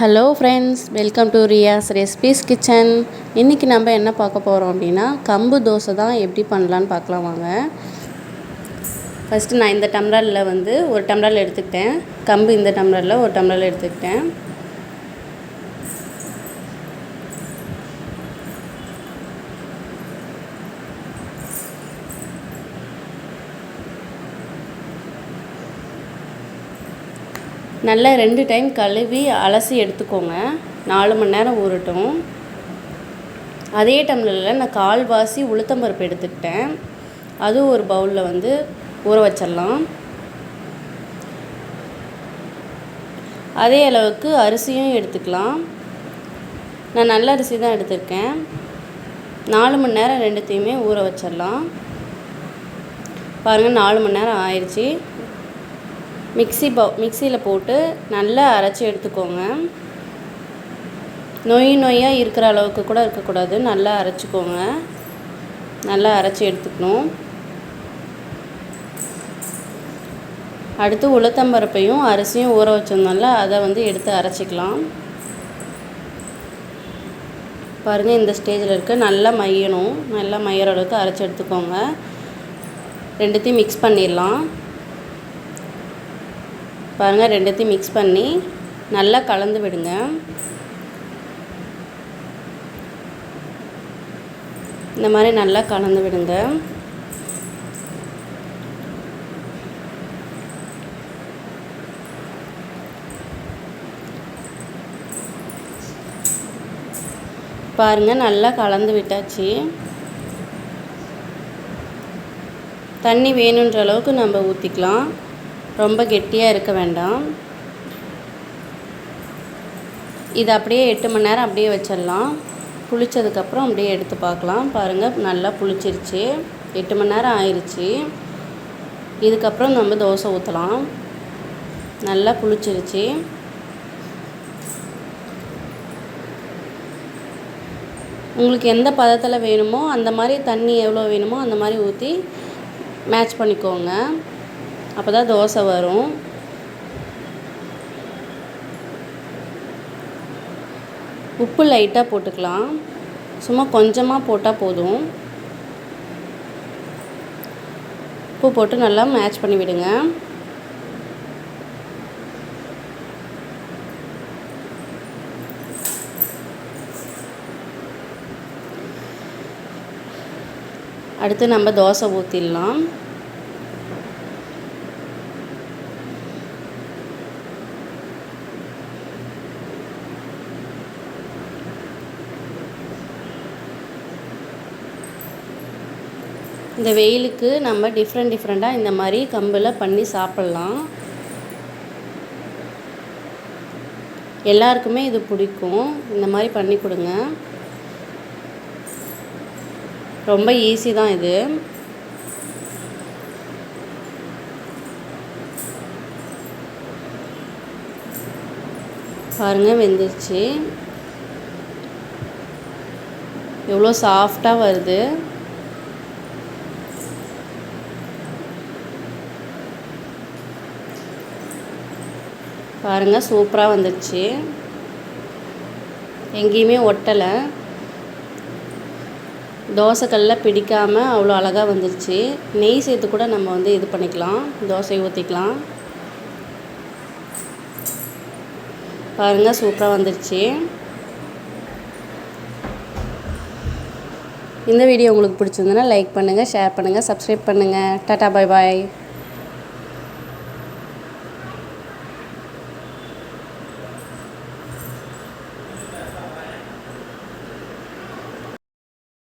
Hello friends welcome to Riyas recipes kitchen இன்றைக்கி நம்ம என்ன பார்க்க போகிறோம் அப்படின்னா கம்பு தோசை தான் எப்படி பண்ணலான்னு பார்க்கலாம் வாங்க. ஃபஸ்ட்டு நான் இந்த டம்ளரில் வந்து ஒரு டம்ளரில் எடுத்துக்கிட்டேன். கம்பு இந்த டம்ளரில் ஒரு டம்ளரில் எடுத்துக்கிட்டேன். நல்லா ரெண்டு டைம் கழுவி அலசி எடுத்துக்கோங்க. நாலு மணி நேரம் ஊறட்டும். அதே டம்ளரில் நான் கால்வாசி உளுத்தம்பருப்பு எடுத்துக்கிட்டேன். அதுவும் ஒரு பவுலில் வந்து ஊற வச்சிடலாம். அதே அளவுக்கு அரிசியும் எடுத்துக்கலாம். நான் நல்ல அரிசி தான் எடுத்திருக்கேன். நாலு மணி நேரம் ரெண்டுத்தையுமே ஊற வச்சிடலாம். பாருங்கள் நாலு மணி நேரம் ஆயிடுச்சு மிக்சி ப மிக்சியில் போட்டு நல்லா அரைச்சி எடுத்துக்கோங்க. நொய் நொய்யாக இருக்கிற அளவுக்கு கூட இருக்கக்கூடாது. நல்லா அரைச்சிக்கோங்க. நல்லா அரைச்சி எடுத்துக்கணும். அடுத்து உளுத்தம்பருப்பையும் அரிசியும் ஊற வச்சிருந்தோம்ல அதை வந்து எடுத்து அரைச்சிக்கலாம். பாருங்கள் இந்த ஸ்டேஜில் இருக்க. நல்லா மையணும். நல்லா மையிற அளவுக்கு அரைச்சி எடுத்துக்கோங்க. ரெண்டுத்தையும் மிக்ஸ் பண்ணிடலாம். பாருங்கள் ரெண்டுத்தையும் மிக்ஸ் பண்ணி நல்லா கலந்து விடுங்க. இந்த மாதிரி நல்லா கலந்து விடுங்க. பாருங்கள் நல்லா கலந்து விட்டாச்சு. தண்ணி வேணுன்ற அளவுக்கு நம்ம ஊற்றிக்கலாம் ரொம்ப கெட்டியாக இருக்க வேண்டாம். இது அப்படியே எட்டு மணி நேரம் அப்படியே வச்சிடலாம். புளிச்சதுக்கப்புறம் அப்படியே எடுத்து பார்க்கலாம். பாருங்கள் நல்லா புளிச்சிருச்சு. எட்டு மணி நேரம் ஆயிடுச்சு இதுக்கப்புறம் நம்ம தோசை ஊற்றலாம் நல்லா புளிச்சிருச்சு. உங்களுக்கு எந்த பதத்தில் வேணுமோ அந்த மாதிரி தண்ணி எவ்வளோ வேணுமோ அந்த மாதிரி ஊற்றி மேட்ச் பண்ணிக்கோங்க. அப்போ தான் தோசை வரும். உப்பு லைட்டாக போட்டுக்கலாம். சும்மா கொஞ்சமாக போட்டால் போதும். உப்பு போட்டு நல்லா மேட்ச் பண்ணி விடுங்க. அடுத்து நம்ம தோசை ஊற்றிடலாம் இந்த வெயிலுக்கு நம்ம டிஃப்ரெண்ட் டிஃப்ரெண்ட்டாக இந்த மாதிரி கம்பில் பண்ணி சாப்பிட்லாம். எல்லாருக்குமே இது பிடிக்கும். இந்த மாதிரி பண்ணி கொடுங்க. ரொம்ப ஈஸி தான் இது. பாருங்கள் வெந்துருச்சு. எவ்வளோ சாஃப்டாக வருது. பாருங்கள் சூப்பராக வந்துடுச்சு எங்கேயுமே ஒட்டலை. தோசைக்கல்லில் பிடிக்காமல் அவ்வளோ அழகாக வந்துருச்சு. நெய் சேர்த்து கூட நம்ம வந்து இது பண்ணிக்கலாம். தோசை ஊற்றிக்கலாம் பாருங்கள் சூப்பராக வந்துருச்சு. இந்த வீடியோ உங்களுக்கு பிடிச்சிருந்ததுன்னா லைக் பண்ணுங்கள் ஷேர் பண்ணுங்கள் சப்ஸ்கிரைப் பண்ணுங்கள் டாட்டா பாய் பாய்